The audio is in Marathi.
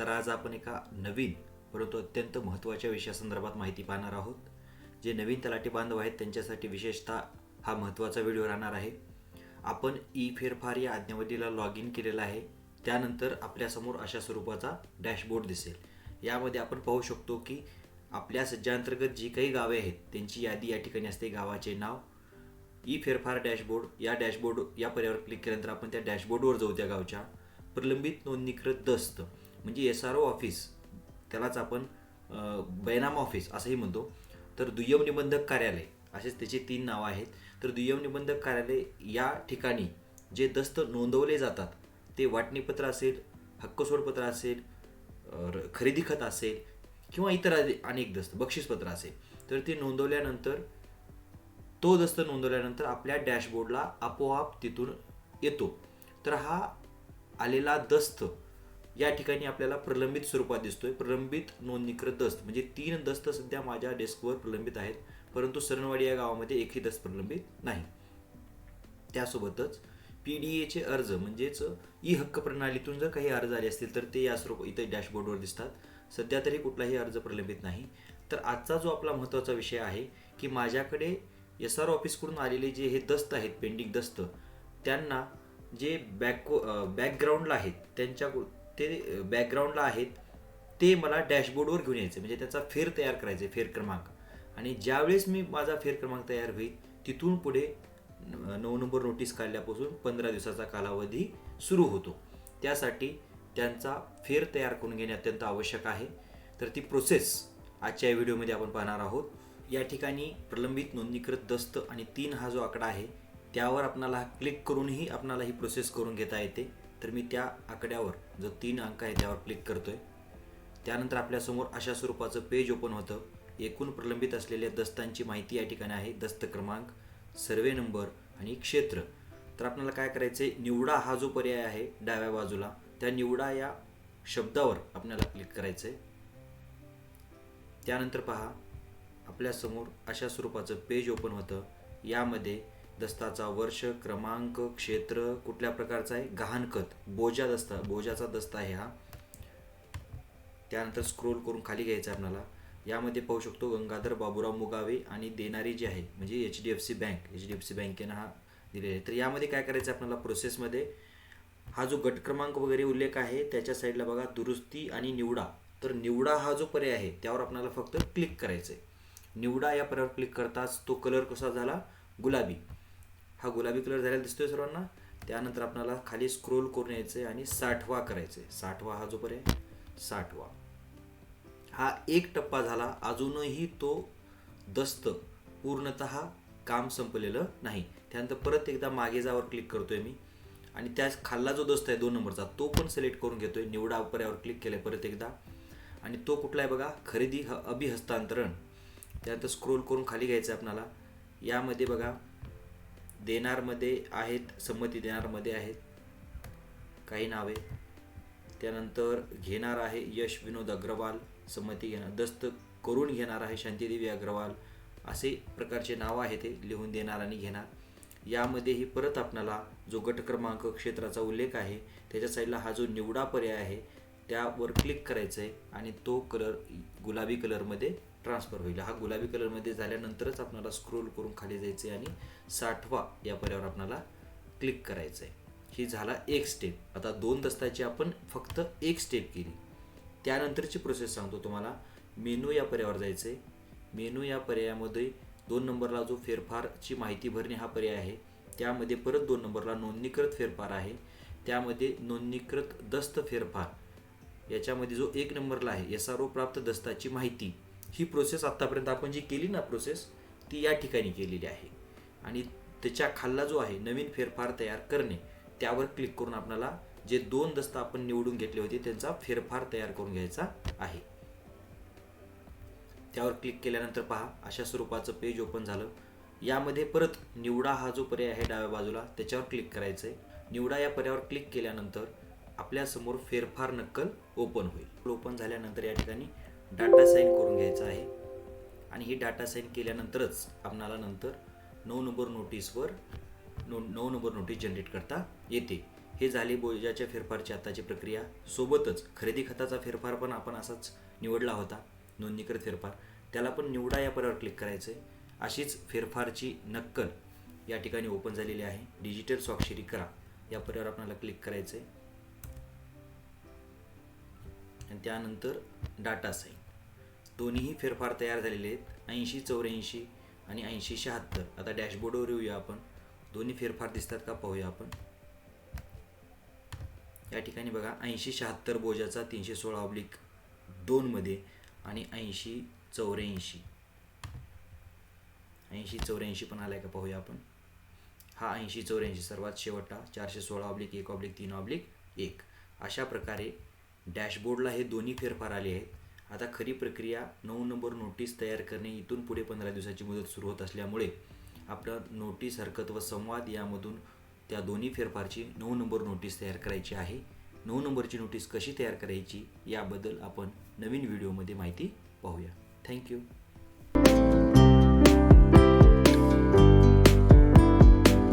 तर आज आपण एका नवीन परंतु अत्यंत महत्त्वाच्या विषयासंदर्भात माहिती पाहणार आहोत जे नवीन तलाठी बांधव आहेत त्यांच्यासाठी विशेषतः हा महत्त्वाचा व्हिडिओ राहणार आहे. आपण ई फेरफार या आज्ञावलीला लॉग इन केलेलं आहे. त्यानंतर आपल्यासमोर अशा स्वरूपाचा डॅशबोर्ड दिसेल. यामध्ये आपण पाहू शकतो की आपल्या सज्जांतर्गत जी काही गावे आहेत त्यांची यादी या ठिकाणी असते. गावाचे नाव ई फेरफार डॅशबोर्ड या डॅशबोर्ड या पर्यावर क्लिक केल्यानंतर आपण त्या डॅशबोर्डवर जाऊ त्या गावच्या. प्रलंबित नोंदणीकृत दस्त. म्हणजे एस आर ओ ऑफिस त्यालाच आपण बैनाम ऑफिस असंही म्हणतो. तर दुय्यम निबंधक कार्यालय असेच त्याचे तीन नावं आहेत. तर दुय्यम निबंधक कार्यालय या ठिकाणी जे दस्त नोंदवले जातात ते वाटणीपत्र असेल हक्कसोडपत्र असेल खरेदी खत असेल किंवा इतर अनेक दस्त बक्षीसपत्र असेल. तर ते नोंदवल्यानंतर तो दस्त नोंदवल्यानंतर आपल्या डॅशबोर्डला आपोआप तिथून येतो. तर हा आलेला दस्त या ठिकाणी आपल्याला प्रलंबित स्वरूपात दिसतोय. प्रलंबित नोंदणीकृत दस्त. म्हणजे तीन दस्त सध्या माझ्या डेस्कवर प्रलंबित आहेत. परंतु सरणवाडी या गावामध्ये एकही दस्त प्रलंबित नाही. त्यासोबतच पी डी एचे अर्ज म्हणजेच ई हक्क प्रणालीतून जर काही अर्ज आले असतील तर ते या स्वरूप इथे डॅशबोर्डवर दिसतात. सध्या तरी कुठलाही अर्ज प्रलंबित नाही. तर आजचा जो आपला महत्त्वाचा विषय आहे की माझ्याकडे एस आर ऑफिसकडून आलेले जे हे दस्त आहेत पेंडिंग दस्त त्यांना जे बॅक बॅकग्राऊंडला आहेत त्यांच्या ते बॅकग्राऊंडला आहेत ते मला डॅशबोर्डवर घेऊन यायचं. म्हणजे त्याचा फेर तयार करायचे फेर क्रमांक. आणि ज्यावेळेस मी माझा फेर क्रमांक तयार होईल तिथून पुढे नऊ नंबर नोटीस काढल्यापासून पंधरा दिवसाचा कालावधी सुरू होतो. त्यासाठी त्यांचा फेर तयार करून घेणे अत्यंत आवश्यक आहे. तर ती प्रोसेस आजच्या व्हिडिओमध्ये आपण पाहणार आहोत. या ठिकाणी प्रलंबित नोंदणीकृत दस्त आणि तीन हा जो आकडा आहे त्यावर आपणाला क्लिक करूनही आपणाला ही प्रोसेस करून घेता येते. तर मी त्या आकड्यावर जो तीन अंक आहे त्यावर क्लिक करतोय. त्यानंतर आपल्यासमोर अशा स्वरूपाचं पेज ओपन होतं. एकूण प्रलंबित असलेल्या दस्तांची माहिती या ठिकाणी आहे. दस्त क्रमांक सर्वे नंबर आणि क्षेत्र. तर आपल्याला काय करायचं आहे निवडा हा जो पर्याय आहे डाव्या बाजूला त्या निवडा या शब्दावर आपल्याला क्लिक करायचं आहे त्यानंतर पहा आपल्यासमोर अशा स्वरूपाचं पेज ओपन होतं. यामध्ये दस्ताचा वर्ष क्रमांक क्षेत्र कुठल्या प्रकारचा आहे? गहाणखत. बोजा दस्ता बोजाचा दस्ता आहे हा. त्यानंतर स्क्रोल करून खाली घ्यायचा आपल्याला. यामध्ये पाहू शकतो गंगाधर बाबूराव मुगावे आणि देणारी जी आहे म्हणजे H D F C bank H D F C बँकेनं हा दिलेला आहे. तर यामध्ये काय करायचं आहे आपल्याला प्रोसेसमध्ये हा जो गट क्रमांक वगैरे उल्लेख आहे त्याच्या साईडला बघा दुरुस्ती आणि निवडा. तर निवडा हा जो पर्याय आहे त्यावर आपल्याला फक्त क्लिक करायचं आहे निवडा या पर्यायावर क्लिक करताच तो कलर कसा झाला? गुलाबी. हा गुलाबी कलर झालेला दिसतोय सर्वांना. त्यानंतर आपल्याला खाली स्क्रोल करून यायचं आहे आणि साठवा करायचं आहे साठवा हा जो पर्याय साठवा. हा एक टप्पा झाला. अजूनही तो दस्त पूर्णत काम संपलेलं नाही. त्यानंतर परत एकदा मागे जावर क्लिक करतोय मी. आणि त्या खाल्ला जो दस्त आहे दोन नंबरचा तो पण सिलेक्ट करून घेतोय. निवडा पर्यावर क्लिक केलं परत एकदा. आणि तो कुठला आहे बघा? खरेदी ह अभिहस्तांतरण. त्यानंतर स्क्रोल करून खाली घ्यायचं आहे आपणाला. यामध्ये बघा देणारमध्ये आहेत संमती देणारमध्ये आहेत. काही नावे. त्यानंतर घेणार आहे यश विनोद अग्रवाल संमती घेणार दस्त करून घेणार आहे शांतीदेवी अग्रवाल असे प्रकारचे नाव आहे ते लिहून देणार आणि घेणार. यामध्येही परत आपणाला जो गट क्रमांक क्षेत्राचा उल्लेख आहे त्याच्या साईडला हा जो निवडा पर्याय आहे त्यावर क्लिक करायचं आहे आणि तो कलर गुलाबी कलरमध्ये ट्रान्सफर होईल. हा गुलाबी कलरमध्ये झाल्यानंतरच आपणाला स्क्रोल करून खाली जायचं आहे आणि साठवा या पर्यावर आपणाला क्लिक करायचं आहे ही झाला एक स्टेप आता दोन दस्ताची आपण फक्त एक स्टेप केली. त्यानंतरची प्रोसेस सांगतो तुम्हाला. मेनू या पर्यायावर जायचं आहे मेनू या पर्यायामध्ये दोन नंबरला जो फेरफारची माहिती भरणे हा पर्याय आहे त्यामध्ये परत दोन नंबरला नोंदणीकृत फेरफार आहे. त्यामध्ये नोंदणीकृत दस्त फेरफार. याच्यामध्ये जो एक नंबरला आहे एस आर ओ प्राप्त दस्ताची माहिती. ही प्रोसेस आत्तापर्यंत आपण जी केली ना प्रोसेस ती या ठिकाणी केलेली आहे. आणि त्याच्या खाल्ला जो आहे नवीन फेरफार तयार करणे त्यावर क्लिक करून आपल्याला जे दोन दस्त आपण निवडून घेतले होते त्यांचा फेरफार तयार करून घ्यायचा आहे. त्यावर क्लिक केल्यानंतर पहा अशा स्वरूपाचं पेज ओपन झालं. यामध्ये परत निवडा हा जो पर्याय आहे डाव्या बाजूला त्याच्यावर क्लिक करायचं आहे निवडा या पर्यायावर क्लिक केल्यानंतर आपल्यासमोर फेरफार नक्कल ओपन होईल. ओपन झाल्यानंतर या ठिकाणी डाटा साईन करून घ्यायचा आहे. आणि ही डाटा साईन केल्यानंतरच आपणाला नंतर नऊ नंबर नोटीसवर नो नऊ नंबर नोटीस जनरेट करता येते. हे झाले बोजाच्या फेरफारची आताची प्रक्रिया. सोबतच खरेदी खताचा फेरफार पण आपण असाच निवडला होता. नोंदणीकृत फेरफार. त्याला पण निवडा या पर्यावर क्लिक करायचं आहे अशीच फेरफारची नक्कल या ठिकाणी ओपन झालेली आहे. डिजिटल स्वाक्षरी करा. या पर्यावर आपल्याला क्लिक करायचं आहे आणि त्यानंतर डाटा साईन दोन्हीही फेरफार तयार झालेले आहेत. ऐंशी चौऱ्याऐंशी आणि ऐंशी शहात्तर. आता डॅशबोर्डवर येऊया आपण. दोन्ही फेरफार दिसतात का? पाहूया आपण. या ठिकाणी बघा ऐंशी शहात्तर बोजाचा तीनशे सोळा ऑब्लिक दोनमध्ये आणि ऐंशी चौऱ्याऐंशी. ऐंशी चौऱ्याऐंशी पण आलाय का? पाहूया आपण. हा ऐंशी चौऱ्याऐंशी सर्वात शेवटा चारशे सोळा ऑब्लिक एक ऑब्लिक तीन ऑब्लिक एक. अशा प्रकारे डॅशबोर्डला हे दोन्ही फेरफार आले आहेत. आता खरी प्रक्रिया नऊ नंबर नोटीस तयार करणे इथून पुढे पंधरा दिवसाची मुदत सुरू होत असल्यामुळे आपलं नोटीस हरकत व संवाद यामधून त्या दोन्ही फेरफारची नऊ नंबर नोटीस तयार करायची आहे. नऊ नंबरची नोटीस कशी तयार करायची याबद्दल आपण नवीन व्हिडिओमध्ये माहिती पाहूया. थँक्यू